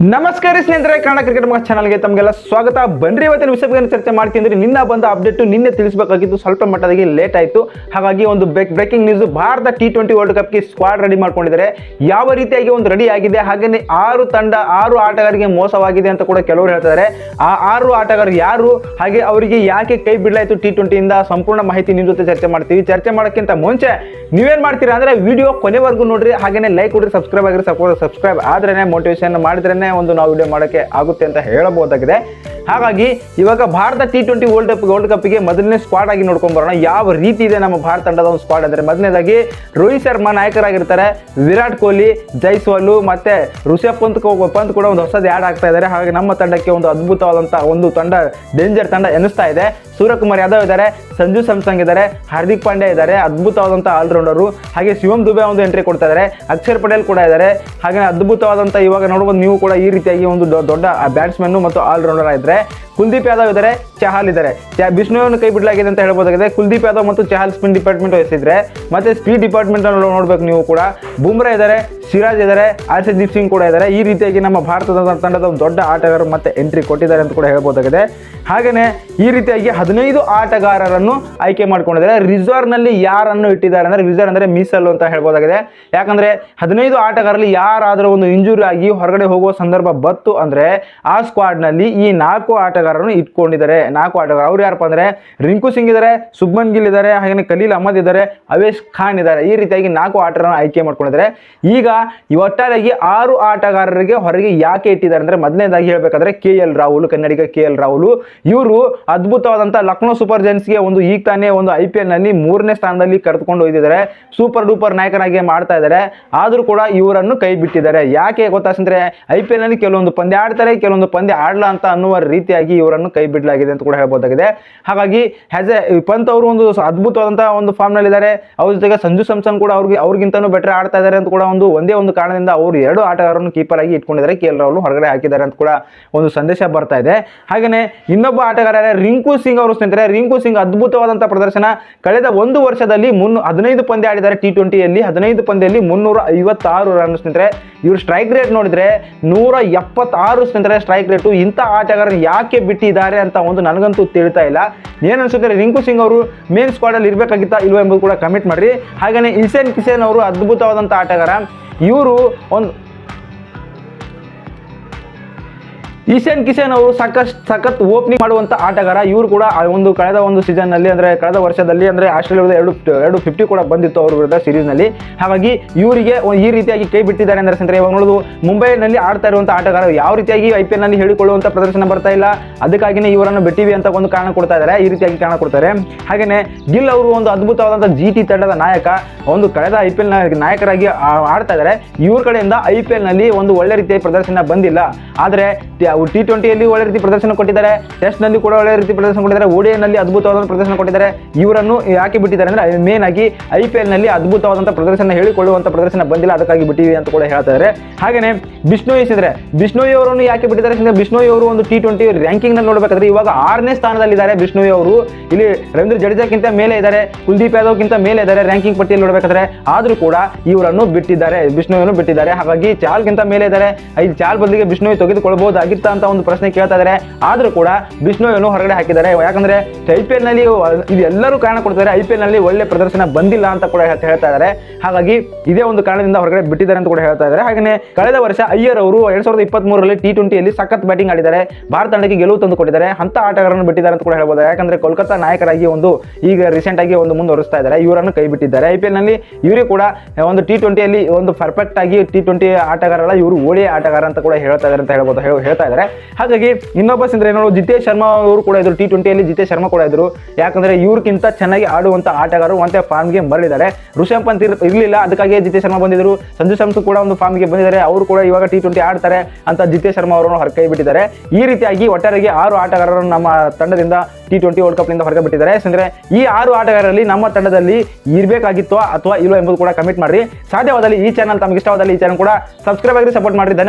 ನಮಸ್ಕಾರ ಸ್ನೇಹಿತರೆ, ಕನ್ನಡ ಕ್ರಿಕೆಟ್ ಮಗ ಚಾನಲ್ಗೆ ತಮಗೆಲ್ಲ ಸ್ವಾಗತ. ಬನ್ರಿ, ಇವತ್ತಿನ ವಿಷಯ ಚರ್ಚೆ ಮಾಡ್ತೀನಿ ನಿನ್ನ ಬಂದ ಅಪ್ಡೇಟ್ ನಿನ್ನೆ ತಿಳಿಸಬೇಕಾಗಿತ್ತು. ಸ್ವಲ್ಪ ಮಟ್ಟದಾಗಿ ಲೇಟ್ ಆಯಿತು. ಹಾಗಾಗಿ ಒಂದು breaking news Bharat T twenty world ಕಪ್ಗೆ squad ready ಮಾಡ್ಕೊಂಡಿದ್ದಾರೆ. ಯಾವ ರೀತಿಯಾಗಿ ಒಂದು ರೆಡಿ ಆಗಿದೆ ಹಾಗೆಯೇ ಆರು ತಂಡ, ಆರು ಆಟಗಾರರಿಗೆ ಮೋಸವಾಗಿದೆ ಅಂತ ಕೂಡ ಕೆಲವರು ಹೇಳ್ತಾರೆ ಆ ಆರು ಆಟಗಾರರು ಯಾರು, ಹಾಗೆ ಅವರಿಗೆ ಯಾಕೆ ಕೈ ಬಿಡಲಾಯಿತು ಟಿ ಟ್ವೆಂಟಿಯಿಂದ ಸಂಪೂರ್ಣ ಮಾಹಿತಿ ನಿಮ್ಮ ಜೊತೆ ಚರ್ಚೆ ಮಾಡ್ತೀವಿ. ಚರ್ಚೆ ಮಾಡೋಕ್ಕಿಂತ ಮುಂಚೆ ನೀವೇನು ಮಾಡ್ತೀರಾ ಅಂದರೆ ವಿಡಿಯೋ ಕೊನೆವರೆಗೂ ನೋಡಿರಿ ಹಾಗೆಯೇ ಲೈಕ್ ಕೊಡ್ರಿ ಸಬ್ಸ್ಕ್ರೈಬ್ ಆಗಿರಿ ಸಪೋರ್ಟ್ ಸಬ್ಸ್ಕ್ರೈಬ್ ಆದ್ರೇ ಮೋಟಿವೇಶನ್ ಮಾಡಿದ್ರೇನೆ ಒಂದು ನಾವು ವಿಡಿಯೋ ಮಾಡೋಕ್ಕೆ ಆಗುತ್ತೆ ಅಂತ ಹೇಳಬಹುದಾಗಿದೆ. ಹಾಗಾಗಿ ಇವಾಗ Bharat T twenty world cup world ಕಪ್ಗೆ ಮೊದಲನೇ ಸ್ಕ್ವಾಡ್ ಆಗಿ ನೋಡ್ಕೊಂಡ್ ಬರೋಣ. ಯಾವ ರೀತಿ ಇದೆ ನಮ್ಮ ಭಾರತ ತಂಡದ ಒಂದು ಸ್ಕ್ವಾಡ್ ಅಂದ್ರೆ? ಮೊದಲನೇದಾಗಿ ರೋಹಿತ್ ಶರ್ಮಾ ನಾಯಕರಾಗಿರ್ತಾರೆ. ವಿರಾಟ್ ಕೊಹ್ಲಿ, ಜೈಸ್ವಾಲು ಮತ್ತೆ ಋಷಭ್ ಪಂತ್ ಪಂತ್ ಕೂಡ ಒಂದು ಹೊಸದು ಆ್ಯಡ್ ಆಗ್ತಾ ಇದ್ದಾರೆ ಹಾಗೆ ನಮ್ಮ ತಂಡಕ್ಕೆ ಒಂದು ಅದ್ಭುತವಾದಂಥ ಒಂದು ತಂಡ ಡೇಂಜರ್ ತಂಡ ಎನಿಸ್ತಾ ಇದೆ. ಸೂರ್ಯಕುಮಾರ್ ಯಾದವ್ ಇದ್ದಾರೆ, ಸಂಜು ಸ್ಯಾಮ್ಸಂಗ್ ಇದ್ದಾರೆ, ಹಾರ್ದಿಕ್ ಪಾಂಡ್ಯ ಇದ್ದಾರೆ ಅದ್ಭುತವಾದಂಥ ಆಲ್ರೌಂಡರು. ಹಾಗೆ ಶಿವಮ್ ದುಬೆ ಒಂದು ಎಂಟ್ರಿ ಕೊಡ್ತಾ ಇದ್ದಾರೆ ಅಕ್ಷರ್ ಪಟೇಲ್ ಕೂಡ ಇದ್ದಾರೆ. ಹಾಗೆ ಅದ್ಭುತವಾದಂಥ ಇವಾಗ ನೋಡ್ಬೋದು ನೀವು ಕೂಡ ಈ ರೀತಿಯಾಗಿ ಒಂದು ದೊಡ್ಡ ಬ್ಯಾಟ್ಸ್ಮನ್ ಮತ್ತು ಆಲ್ರೌಂಡರ್ ಇದ್ದಾರೆ. ಕುಲ್ದೀಪ್ ಯಾದವ್ ಇದ್ದಾರೆ, ಚಹಲ್ ಇದ್ದಾರೆ. ವಿಷ್ಣುವನ್ನು ಕೈ ಬಿಡಲಾಗಿದೆ ಅಂತ ಹೇಳ್ಬೋದಾಗಿದೆ. ಕುಲ್ದೀಪ್ ಯಾದವ್ ಮತ್ತು ಚಹಲ್ ಸ್ಪಿನ್ ಡಿಪಾರ್ಟ್ಮೆಂಟ್ ವಹಿಸಿದ್ರೆ, ಮತ್ತೆ ಸ್ಪೀಡ್ ಡಿಪಾರ್ಟ್ಮೆಂಟ್ ನೋಡ್ಬೇಕು ನೀವು ಕೂಡ. ಬುಮ್ರಾ ಇದ್ದಾರೆ ಸಿರಾಜ್ ಇದ್ದಾರೆ ಆರ್ಷದೀಪ್ ಸಿಂಗ್ ಕೂಡ ಇದ್ದಾರೆ ಈ ರೀತಿಯಾಗಿ ನಮ್ಮ ಭಾರತದ ತಂಡದ ದೊಡ್ಡ ಆಟಗಾರರು ಮತ್ತೆ ಎಂಟ್ರಿ ಕೊಟ್ಟಿದ್ದಾರೆ ಅಂತ ಕೂಡ ಹೇಳ್ಬೋದಾಗಿದೆ. ಹಾಗೆಯೇ ಈ ರೀತಿಯಾಗಿ ಹದಿನೈದು ಆಟಗಾರರನ್ನು ಆಯ್ಕೆ ಮಾಡ್ಕೊಂಡಿದ್ದಾರೆ. ರಿಸರ್ವ್ನಲ್ಲಿ ಯಾರನ್ನು ಇಟ್ಟಿದ್ದಾರೆ ಅಂದ್ರೆ, ರಿಸರ್ವ್ ಅಂದ್ರೆ ಮೀಸಲು ಅಂತ ಹೇಳ್ಬೋದಾಗಿದೆ. ಯಾಕಂದ್ರೆ ಹದಿನೈದು ಆಟಗಾರರಲ್ಲಿ ಯಾರಾದರೂ ಒಂದು ಇಂಜುರಿ ಆಗಿ ಹೊರಗಡೆ ಹೋಗುವ ಸಂದರ್ಭ ಬತ್ತು ಅಂದ್ರೆ, ಆ ಸ್ಕ್ವಾಡ್ನಲ್ಲಿ ಈ ನಾಲ್ಕು ಆಟಗಾರರನ್ನು ಇಟ್ಕೊಂಡಿದ್ದಾರೆ. ನಾಲ್ಕು ಆಟಗಾರ, ಅವ್ರು ಯಾರಪ್ಪ ಅಂದ್ರೆ, ರಿಂಕು ಸಿಂಗ್ ಇದ್ದಾರೆ ಸುಬ್ಮನ್ ಗಿಲ್ ಇದ್ದಾರೆ ಹಾಗೆ ಖಲೀಲ್ ಅಹಮದ್ ಇದ್ದಾರೆ ಅವೇಶ್ ಖಾನ್ ಇದ್ದಾರೆ ಈ ರೀತಿಯಾಗಿ ನಾಲ್ಕು ಆಟಗಾರರನ್ನು ಆಯ್ಕೆ ಮಾಡ್ಕೊಂಡಿದ್ದಾರೆ. ಈಗ ಒಟ್ಟಾರೆಯಾಗಿ ಆರು ಆಟಗಾರರಿಗೆ ಹೊರಗೆ ಯಾಕೆ ಇಟ್ಟಿದ್ದಾರೆ ಅಂದ್ರೆ ಮೊದಲನೇದಾಗಿ ಹೇಳಬೇಕಾದ್ರೆ K L Rahul, Kannadiga K L Rahul. ಇವರು ಅದ್ಭುತವಾದಂಥ ಲಕ್ನೋ ಸೂಪರ್ ಜೈನ್ಸ್ಗೆ ಒಂದು ಈಗ ತಾನೇ ಒಂದು ಐ ಪಿ ಎಲ್ನಲ್ಲಿ ಮೂರನೇ ಸ್ಥಾನದಲ್ಲಿ ಕರೆದುಕೊಂಡು ಹೋಗಿದ್ದಾರೆ. ಸೂಪರ್ ಡೂಪರ್ ನಾಯಕನಾಗಿ ಮಾಡ್ತಾ ಇದ್ದಾರೆ. ಆದರೂ ಕೂಡ ಇವರನ್ನು ಕೈ ಬಿಟ್ಟಿದ್ದಾರೆ. ಯಾಕೆ ಗೊತ್ತಾಸಂದ್ರೆ ಐ ಪಿ ಎಲ್ನಲ್ಲಿ ಕೆಲವೊಂದು ಪಂದ್ಯ ಆಡ್ತಾರೆ, ಕೆಲವೊಂದು ಪಂದ್ಯ ಆಡಲ್ಲ ಅಂತ ಅನ್ನುವ ರೀತಿಯಾಗಿ ಇವರನ್ನು ಕೈ ಬಿಡಲಾಗಿದೆ ಅಂತ ಕೂಡ ಹೇಳ್ಬೋದಾಗಿದೆ. ಹಾಗಾಗಿ ಹ್ಯಾಸ್ ಎ ಪಂತ್ ಅವರು ಒಂದು ಅದ್ಭುತವಾದಂಥ ಅದ್ಭುತವಾದಂತಹ ಒಂದು ಫಾರ್ಮ್ನಲ್ಲಿ ಇದ್ದಾರೆ ಅವ್ರ ಜೊತೆಗೆ ಸಂಜು ಸ್ಯಾಮ್ಸನ್ ಕೂಡ ಅವ್ರಿಗೆ ಅವ್ರಿಗಿಂತನೂ ಬೆಟರ್ ಆಡ್ತಾ ಇದ್ದಾರೆ ಅಂತ ಕೂಡ ಒಂದು ಒಂದೇ ಒಂದು ಕಾರಣದಿಂದ ಅವರು ಎರಡು ಆಟಗಾರರನ್ನು ಕೀಪರ್ ಆಗಿ ಇಟ್ಕೊಂಡಿದ್ದಾರೆ. ಕೆ. ಎಲ್. ರಾಹುಲ್ ಹೊರಗಡೆ ಹಾಕಿದ್ದಾರೆ ಅಂತ ಕೂಡ ಒಂದು ಸಂದೇಶ ಬರ್ತಾ ಇದೆ. ಹಾಗೆಯೇ ಇನ್ನೊಬ್ಬ ಆಟಗಾರರ ರಿಂಕು ಸಿಂಗ್ ಅವರು ಸ್ನೇಹಿತರೆ, ರಿಂಕು ಸಿಂಗ್ ಅದ್ಭುತವಾದಂಥ ಪ್ರದರ್ಶನ ಕಳೆದ ಒಂದು ವರ್ಷದಲ್ಲಿ ಮುನ್ ಹದಿನೈದು ಪಂದ್ಯ ಆಡಿದ್ದಾರೆ ಟಿ ಟ್ವೆಂಟಿಯಲ್ಲಿ ಹದಿನೈದು ಪಂದ್ಯದಲ್ಲಿ ಮುನ್ನೂರ ಐವತ್ತಾರು ರನ್ ಸ್ನೇಹಿತರೆ. ಇವರು ಸ್ಟ್ರೈಕ್ ರೇಟ್ ನೋಡಿದ್ರೆ ನೂರ ಎಪ್ಪತ್ತಾರು ಸ್ನೇಹಿತರೆ ಸ್ಟ್ರೈಕ್ ರೇಟು ಇಂಥ ಆಟಗಾರರು ಯಾಕೆ ಬಿಟ್ಟಿದ್ದಾರೆ ಅಂತ ಒಂದು ನನಗಂತೂ ತಿಳಿತಾ ಇಲ್ಲ. ಏನು ಅನ್ಸುತ್ತೆ ರಿಂಕು ಸಿಂಗ್ ಅವರು ಮೇನ್ ಸ್ಕ್ವಾಡಲ್ಲಿ ಇರಬೇಕಾಗಿತ್ತಾ ಇಲ್ವೋ ಎಂಬುದು ಕೂಡ ಕಮೆಂಟ್ ಮಾಡಿರಿ. ಹಾಗೆಯೇ ಇಸೇನ್ ಕಿಸೇನ್ ಅವರು ಅದ್ಭುತವಾದಂಥ ಆಟಗಾರ. ಇವರು ಒಂದು ಈಶಾನ್ ಕಿಶನ್ ಅವರು ಸಾಕಷ್ಟು ಸಖತ್ ಓಪನಿಂಗ್ ಮಾಡುವಂತ ಆಟಗಾರ. ಇವರು ಕೂಡ ಒಂದು ಕಳೆದ ಒಂದು ಸೀಸನ್ನಲ್ಲಿ, ಅಂದ್ರೆ ಕಳೆದ ವರ್ಷದಲ್ಲಿ, ಅಂದ್ರೆ ಆಸ್ಟ್ರೇಲಿಯಾ ವಿರುದ್ಧ ಎರಡು ಎರಡು ಫಿಫ್ಟಿ ಕೂಡ ಬಂದಿತ್ತು ಅವ್ರ ವಿರುದ್ಧ ಸೀರೀಸ್ನಲ್ಲಿ. ಹಾಗಾಗಿ ಇವರಿಗೆ ಈ ರೀತಿಯಾಗಿ ಕೈ ಬಿಟ್ಟಿದ್ದಾರೆ ಅಂದ್ರೆ ಸ್ನೇಹಿತರೆ ಇವಾಗ ನೋಡೋದು ಮುಂಬೈನಲ್ಲಿ ಆಡ್ತಾ ಇರುವಂತ ಆಟಗಾರ ಯಾವ ರೀತಿಯಾಗಿ ಐ ಪಿ ಎಲ್ನಲ್ಲಿ ಹೇಳಿಕೊಳ್ಳುವಂತ ಪ್ರದರ್ಶನ ಬರ್ತಾ ಇಲ್ಲ. ಅದಕ್ಕಾಗಿನೇ ಇವರನ್ನು ಬಿಟ್ಟಿವಿ ಅಂತ ಒಂದು ಕಾರಣ ಕೊಡ್ತಾ ಇದ್ದಾರೆ. ಈ ರೀತಿಯಾಗಿ ಕಾರಣ ಕೊಡ್ತಾರೆ. ಹಾಗೇನೆ ಗಿಲ್ ಅವರು ಒಂದು ಅದ್ಭುತವಾದಂಥ ಜಿ ಟಿ ತಂಡದ ನಾಯಕ, ಒಂದು ಕಳೆದ ಐ ಪಿ ಎಲ್ ನಾಯಕರಾಗಿ ಆಡ್ತಾ ಇದ್ದಾರೆ. ಇವ್ರ ಕಡೆಯಿಂದ ಐ ಪಿ ಎಲ್ನಲ್ಲಿ ಒಂದು ಒಳ್ಳೆ ರೀತಿಯ ಪ್ರದರ್ಶನ ಬಂದಿಲ್ಲ. ಆದರೆ ಟಿ ಟ್ವೆಂಟಿಯಲ್ಲಿ ಒಳ್ಳೆ ರೀತಿ ಪ್ರದರ್ಶನ ಕೊಟ್ಟಿದ್ದಾರೆ ಟೆಸ್ಟ್ನಲ್ಲಿ ಕೂಡ ಒಳ್ಳೆ ರೀತಿ ಪ್ರದರ್ಶನ ಕೊಟ್ಟಿದ್ದಾರೆ ಓಡಿಯಲ್ಲಿ ಅದ್ಭುತವಾದ ಪ್ರದರ್ಶನ ಕೊಟ್ಟಿದ್ದಾರೆ, ಇವರನ್ನು ಯಾಕೆ ಬಿಟ್ಟಿದ್ದಾರೆ ಅಂದ್ರೆ ಮೇನ್ ಆಗಿ ಐ ಪಿ ಎಲ್ನಲ್ಲಿ ಅದ್ಭುತವಾದಂಥ ಪ್ರದರ್ಶನ ಹೇಳಿಕೊಳ್ಳುವಂತ ಪ್ರದರ್ಶನ ಬಂದಿಲ್ಲ, ಅದಕ್ಕಾಗಿ ಬಿಟ್ಟಿವಿ ಅಂತ ಕೂಡ ಹೇಳ್ತಾ ಇದ್ದಾರೆ ಹಾಗೆಯೇ ಬಿಷ್ಣೋಯ್ ಇಸಿದ್ರೆ ಬಿಷ್ಣೋಯ್ ಅವರನ್ನು ಯಾಕೆ ಬಿಟ್ಟಿದ್ದಾರೆ ಅಂದ್ರೆ, ಬಿಷ್ಣೋಯ್ ಅವರು ಒಂದು ಟಿ ಟ್ವೆಂಟಿ ರ್ಯಾಂಕಿಂಗ್ನಲ್ಲಿ ನೋಡಬೇಕಾದ್ರೆ ಇವಾಗ ಆರನೇ ಸ್ಥಾನದಲ್ಲಿದ್ದಾರೆ ಬಿಷ್ಣೋಯ್ ಅವರು. ಇಲ್ಲಿ ರವೀಂದ್ರ ಜಡೇಜಾಕ್ಕಿಂತ ಮೇಲೆ ಇದ್ದಾರೆ, ಕುಲ್ದೀಪ್ ಯಾದವ್ಗಿಂತ ಮೇಲೆ ಇದ್ದಾರೆ ರ್ಯಾಂಕಿಂಗ್ ಪಟ್ಟಿಯಲ್ಲಿ ನೋಡಬೇಕಾದ್ರೆ, ಆದರೂ ಕೂಡ ಇವರನ್ನು ಬಿಟ್ಟಿದ್ದಾರೆ ಬಿಷ್ಣೋಯನ್ನು ಬಿಟ್ಟಿದ್ದಾರೆ. ಹಾಗಾಗಿ ಚಾಲ್ಗಿಂತ ಮೇಲೆ ಇದ್ದಾರೆ. ಇಲ್ಲಿ ಚಾಲ್ ಬದಲಿಗೆ ಬಿಷ್ಣೋಯ್ ತೆಗೆದುಕೊಳ್ಬಹುದಾಗಿತ್ತ ಅಂತ ಒಂದು ಪ್ರಶ್ನೆ ಕೇಳ್ತಾ ಇದ್ದಾರೆ ಆದ್ರೂ ಕೂಡ ಬಿಷ್ಣೋಯನ್ನು ಹೊರಗಡೆ ಹಾಕಿದ್ದಾರೆ. ಯಾಕಂದ್ರೆ ಐ ಪಿ ಎಲ್ನಲ್ಲಿ ಇದೆಲ್ಲರೂ ಕಾರಣ ಕೊಡ್ತಾರೆ. ಐ ಪಿ ಎಲ್ನಲ್ಲಿ ಒಳ್ಳೆ ಪ್ರದರ್ಶನ ಬಂದಿಲ್ಲ ಅಂತ ಕೂಡ ಹೇಳ್ತಾ ಇದ್ದಾರೆ ಹಾಗಾಗಿ ಇದೇ ಒಂದು ಕಾರಣದಿಂದ ಹೊರಗಡೆ ಬಿಟ್ಟಿದ್ದಾರೆ ಅಂತ ಕೂಡ ಹೇಳ್ತಾ ಇದ್ದಾರೆ ಹಾಗೆ ಕಳೆದ ವರ್ಷ ಅಯ್ಯರ್ ಅವರು ಎರಡ್ ಸಾವಿರದ ಇಪ್ಪತ್ತ್ ಮೂರರಲ್ಲಿ ಟಿ ಟ್ವೆಂಟಿಯಲ್ಲಿ ಸಖತ್ ಬ್ಯಾಟಿಂಗ್ ಆಡಿದ್ದಾರೆ. ಭಾರತ ತಂಡಕ್ಕೆ ಗೆಲುವು ತಂದು ಕೊಟ್ಟಿದ್ದಾರೆ. ಅಂತ ಆಟಗಾರರನ್ನು ಬಿಟ್ಟಿದ್ದಾರೆ ಅಂತ ಕೂಡ ಹೇಳ್ಬೋದು? ಯಾಕಂದ್ರೆ ಕೋಲ್ಕತ್ತಾ ನಾಯಕರಾಗಿ ಒಂದು ಈಗ ರೀಸೆಂಟ್ ಆಗಿ ಒಂದು ಮುಂದುವರಿಸ್ತಾ ಇದ್ದಾರೆ ಇವರನ್ನು ಕೈ ಬಿಟ್ಟಿದ್ದಾರೆ. ಐ ಪಿ ಎಲ್ನಲ್ಲಿ ಇವರು ಕೂಡ ಒಂದು ಟಿ ಟ್ವೆಂಟಿಯಲ್ಲಿ ಒಂದು ಪರ್ಫೆಕ್ಟ್ ಆಗಿ ಟಿ ಟ್ವೆಂಟಿ ಆಟಗಾರಲ್ಲ ಇವರು ಓಡಿ ಆಟಗಾರ ಅಂತ ಕೂಡ ಹೇಳ್ತಾ ಇದ್ದಾರೆ ಅಂತ ಹೇಳ್ಬೋದು? ಹೇಳ್- ಹೇಳ್ತಾ ಇದ್ದಾರೆ. ಹಾಗಾಗಿ ಇನ್ನೊಬ್ಬ ಸಿಂದ್ರೆ ಏನೋ ಜಿತೇಶ್ ಶರ್ಮಾ ಅವರು ಕೂಡ ಇದ್ರು ಟಿ ಟ್ವೆಂಟಿಯಲ್ಲಿ ಜಿತೇಶ್ ಶರ್ಮಾ ಕೂಡ ಇದ್ರು. ಯಾಕಂದ್ರೆ ಇವ್ರಿಗಿಂತ ಚೆನ್ನಾಗಿ ಆಡುವಂತ ಆಟಗಾರರು ಮತ್ತೆ ಫಾರ್ಮ್ಗೆ ಮರಳಿದ್ದಾರೆ. ಋಷಭ್ ಪಂತ್ ಇರಲಿಲ್ಲ, ಅದಕ್ಕಾಗಿ ಜಿತೇಶ್ ಶರ್ಮಾ ಬಂದಿದ್ರು. ಸಂಜು ಸ್ಯಾಮ್ಸನ್ ಕೂಡ ಒಂದು ಫಾರ್ಮ್ಗೆ ಬಂದಿದ್ದಾರೆ. ಅವರು ಕೂಡ ಇವಾಗ ಟಿ ಟ್ವೆಂಟಿ ಆಡ್ತಾರೆ ಅಂತ ಜಿತೇಶ್ ಶರ್ಮಾ ಅವರನ್ನು ಹೊರಕೈ ಬಿಟ್ಟಿದ್ದಾರೆ. ಈ ರೀತಿಯಾಗಿ ಒಟ್ಟಾರೆಗೆ ಆರು ಆಟಗಾರರನ್ನು ನಮ್ಮ ತಂಡದಿಂದ ಟಿ ಟ್ವೆಂಟಿ ವರ್ಲ್ಡ್ ಕಪ್ನಿಂದ ಹೊರಗೆ ಬಿಟ್ಟಿದ್ದಾರೆ. ಯಾಕಂದ್ರೆ ಈ ಆರು ಆಟಗಾರರಲ್ಲಿ ನಮ್ಮ ತಂಡದಲ್ಲಿ ಇರಬೇಕಾಗಿತ್ತು ಅಥವಾ ಇಲ್ಲೋ ಎಂಬುದು ಕೂಡ ಕಮೆಂಟ್ ಮಾಡಿ ಸಾಧ್ಯವಾದಲ್ಲಿ ಈ ಚಾನಲ್ ತಮಗೆ ಇಷ್ಟವಾದಲ್ಲಿ ಈ ಚಾನಲ್ ಕೂಡ ಸಬ್ಸ್ಕ್ರೈಬ್ ಆಗಿ ಸಪೋರ್ಟ್ ಮಾಡಿ ಧನ್ಯವಾದ.